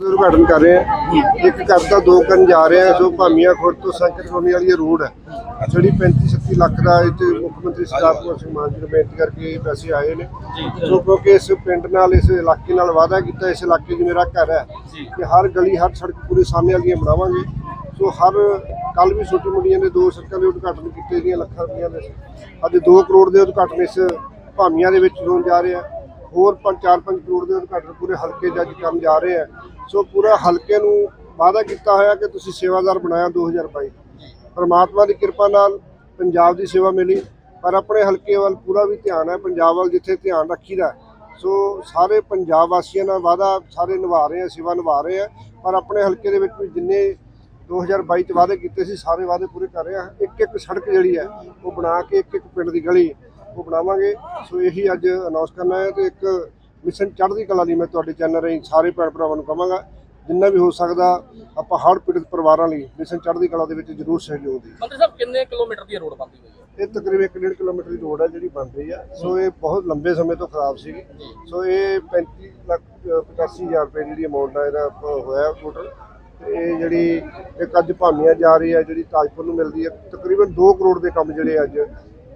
ਉਦਘਾਟਨ ਕਰ ਰਹੇ ਹਾਂ। ਇੱਕ ਘਰ ਦਾ ਦੋ ਕਰਨ ਜਾ ਰਹੇ ਹਾਂ ਜੋ ਭਾਮੀਆਂ ਖੁਰਦ ਤੋਂ ਸੰਕਰ ਕਲੋਨੀ ਵਾਲੀ ਰੋਡ ਹੈ। ਜਿਹੜੀ 35 37 ਲੱਖ ਦਾ ਇਹ ਤੇ ਮੁੱਖ ਮੰਤਰੀ ਸਰਦਾਰ ਭਗਵੰਤ ਸਿੰਘ ਮਾਨ ਜੀ ਨੂੰ ਬੇਨਤੀ ਕਰਕੇ ਇਹ ਪੈਸੇ ਆਏ ਨੇ। ਸੋ ਕਿਉਂਕਿ ਇਸ ਪਿੰਡ ਨਾਲ ਇਸ ਇਲਾਕੇ ਨਾਲ ਵਾਅਦਾ ਕੀਤਾ ਇਸ ਇਲਾਕੇ 'ਚ ਮੇਰਾ ਘਰ ਹੈ ਕਿ ਹਰ ਗਲੀ ਹਰ ਸੜਕ ਪੂਰੇ ਸਾਹਮਣੇ ਵਾਲੀਆਂ ਬਣਾਵਾਂਗੇ। ਸੋ ਹਰ ਕੱਲ ਵੀ ਛੋਟੀ ਮੁੰਡੀਆਂ ਨੇ ਦੋ ਸੜਕਾਂ ਦੇ ਉਦਘਾਟਨ ਕੀਤੇ ਗਏ ਲੱਖਾਂ ਰੁਪਈਆ ਦੇ। ਅੱਜ 2 ਕਰੋੜ ਦੇ ਉਦਘਾਟਨ ਇਸ ਭਾਮੀਆਂ ਦੇ ਵਿੱਚ ਹੋਣ ਜਾ ਰਹੇ ਆ। ਹੋਰ 5-4-5 ਕਰੋੜ ਦੇ ਉਦਘਾਟਨ ਪੂਰੇ ਹਲਕੇ ਅੱਜ ਕੰਮ ਜਾ ਰਹੇ ਆ। ਸੋ ਪੂਰਾ ਹਲਕੇ ਨੂੰ ਵਾਅਦਾ ਕੀਤਾ ਹੋਇਆ ਕਿ ਤੁਸੀਂ ਸੇਵਾਦਾਰ ਬਣਾਇਆ 2022 ਪਰਮਾਤਮਾ ਦੀ ਕਿਰਪਾ ਨਾਲ ਪੰਜਾਬ ਦੀ ਸੇਵਾ ਮਿਲੀ ਪਰ ਆਪਣੇ ਹਲਕੇ ਵੱਲ ਪੂਰਾ ਵੀ ਧਿਆਨ ਹੈ ਪੰਜਾਬ ਵੱਲ ਜਿੱਥੇ ਧਿਆਨ ਰੱਖੀਦਾ ਸੋ ਸਾਰੇ ਪੰਜਾਬ ਵਾਸੀਆਂ ਨਾਲ ਵਾਅਦਾ ਸਾਰੇ ਨਿਭਾ ਰਹੇ ਆ ਸੇਵਾ ਨਿਭਾ ਰਹੇ ਆ ਪਰ ਆਪਣੇ ਹਲਕੇ ਦੇ ਵਿੱਚ ਵੀ ਜਿੰਨੇ 2022 ਚ ਵਾਅਦੇ ਕੀਤੇ ਸੀ ਸਾਰੇ ਵਾਅਦੇ ਪੂਰੇ ਕਰ ਰਹੇ ਆ ਇੱਕ ਇੱਕ ਸੜਕ ਜਿਹੜੀ ਹੈ ਉਹ ਬਣਾ ਕੇ ਇੱਕ ਇੱਕ ਪਿੰਡ ਦੀ ਗਲੀ ਉਹ ਬਣਾਵਾਂਗੇ। ਸੋ ਇਹੀ ਅੱਜ ਅਨਾਉਂਸ ਕਰਨਾ ਹੈ ਤੇ ਇੱਕ ਮਿਸ਼ਨ ਚੜ੍ਹਦੀ ਕਲਾ ਲਈ ਮੈਂ ਤੁਹਾਡੇ ਚੈਨਲ ਰਾਹੀਂ ਸਾਰੇ ਭੈਣ ਭਰਾਵਾਂ ਨੂੰ ਕਹਾਂਗਾ ਜਿੰਨਾ ਵੀ ਹੋ ਸਕਦਾ ਆਪਾਂ ਹੜ੍ਹ ਪੀੜਤ ਪਰਿਵਾਰਾਂ ਲਈ ਮਿਸ਼ਨ ਚੜ੍ਹਦੀ ਕਲਾ ਦੇ ਵਿੱਚ ਜ਼ਰੂਰ ਸਹਿਯੋਗ ਦਿਓ ਮੰਤਰੀ ਸਾਹਿਬ ਕਿੰਨੇ ਕਿਲੋਮੀਟਰ ਦੀ ਰੋਡ ਬਣਦੀ ਹੋਈ ਹੈ? ਇਹ ਤਕਰੀਬਨ 1.5 ਕਿਲੋਮੀਟਰ ਦੀ ਰੋਡ ਹੈ ਜਿਹੜੀ ਬਣ ਰਹੀ ਆ। ਸੋ ਇਹ ਬਹੁਤ ਲੰਬੇ ਸਮੇਂ ਤੋਂ ਖਰਾਬ ਸੀਗੀ। ਸੋ ਇਹ 35 ਲੱਖ ਅ, 85000 ਰੁਪਏ ਜਿਹੜੀ ਅਮਾਉਂਟ ਆ ਇਹਦਾ ਹੋਇਆ ਟੋਟਲ ਇਹ ਜਿਹੜੀ ਇੱਕ ਅੱਜ ਭਾਮੀਆਂ ਜਾ ਰਹੀ ਹੈ ਜਿਹੜੀ ਤਾਜਪੁਰ ਨੂੰ ਮਿਲਦੀ ਹੈ ਤਕਰੀਬਨ 2 ਕਰੋੜ ਦੇ ਕੰਮ ਜਿਹੜੇ ਅੱਜ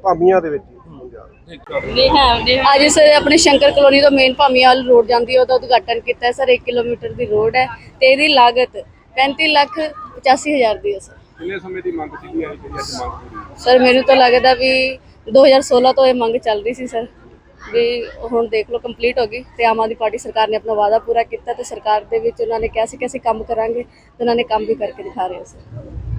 ਭਾਮੀਆਂ ਦੇ ਵਿੱਚ ਅੱਜ ਸਰ ਆਪਣੇ ਸ਼ੰਕਰ ਕਲੋਨੀ ਤੋਂ ਮੇਨ ਭਾਮੀਵਾਲ ਰੋਡ ਜਾਂਦੀ ਹੈ ਉਹਦਾ ਉਦਘਾਟਨ ਕੀਤਾ ਹੈ। ਸਰ 1 ਕਿਲੋਮੀਟਰ ਦੀ ਰੋਡ ਹੈ ਤੇ ਇਹਦੀ ਲਾਗਤ 35 ਲੱਖ 85 ਹਜ਼ਾਰ ਦੀ ਹੈ ਸਰ। ਕਿੰਨੇ ਸਮੇਂ ਦੀ ਮੰਗ ਸੀਗੀ ਇਹ ਜਿਹੜੀ ਅੱਜ ਮੰਗ ਪੂਰੀ ਹੋਈ? ਸਰ ਮੈਨੂੰ ਤਾਂ ਲੱਗਦਾ ਵੀ 2016 ਤੋਂ ਇਹ ਮੰਗ ਚੱਲ ਰਹੀ ਸੀ ਸਰ ਵੀ ਹੁਣ ਦੇਖ ਲਓ ਕੰਪਲੀਟ ਹੋ ਗਈ ਤੇ ਆਮ ਆਦਮੀ ਪਾਰਟੀ ਸਰਕਾਰ ਨੇ ਆਪਣਾ ਵਾਅਦਾ ਪੂਰਾ ਕੀਤਾ ਤੇ ਸਰਕਾਰ ਦੇ ਵਿੱਚ ਉਹਨਾਂ ਨੇ ਕਿਹਾ ਸੀ ਕਿ ਅਸੀਂ ਕੰਮ ਕਰਾਂਗੇ ਤੇ ਉਹਨਾਂ ਨੇ ਕੰਮ ਵੀ ਕਰਕੇ ਦਿਖਾ ਰਹੇ ਸਰ।